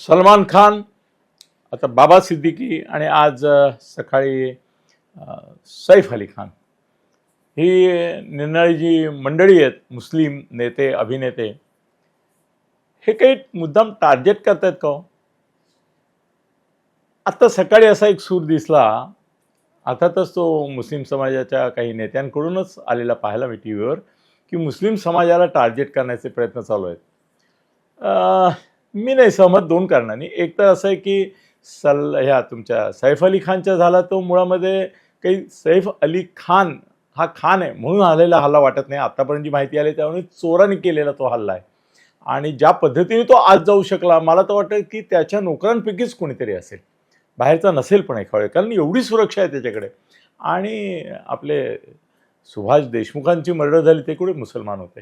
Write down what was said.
सलमान खान आता बाबा सिद्दीकी आणि आज सकाळी सैफ अली खान. ही निर्णारी जी मंडळी आहेत मुस्लिम नेते अभिनेते. हे काही मुद्दाम टार्गेट करतायत का हो? आत्ता सकाळी असा एक सूर दिसला अर्थातच तो मुस्लिम समाजाच्या काही नेत्यांकडूनच आलेला पाहायला मी टी व्हीवर की मुस्लिम समाजाला टार्गेट करण्याचे प्रयत्न चालू आहेत. मी नाही सहमत दोन कारणांनी. एक तर असं आहे की सल ह्या तुमच्या सैफ अली खानच्या झाला तो मुळामध्ये काही सैफ अली खान हा खान आहे म्हणून आलेला हल्ला वाटत नाही. आत्तापर्यंत जी माहिती आली त्यामुळे चोराने केलेला तो हल्ला आहे. आणि ज्या पद्धतीने तो आज जाऊ शकला मला तर वाटतं की त्याच्या नोकरांपैकीच कोणीतरी असेल. बाहेरचा नसेल पण एका वेळी कारण एवढी सुरक्षा आहे त्याच्याकडे. आणि आपले सुभाष देशमुखांची मर्डर झाली ते कुठे मुसलमान होते?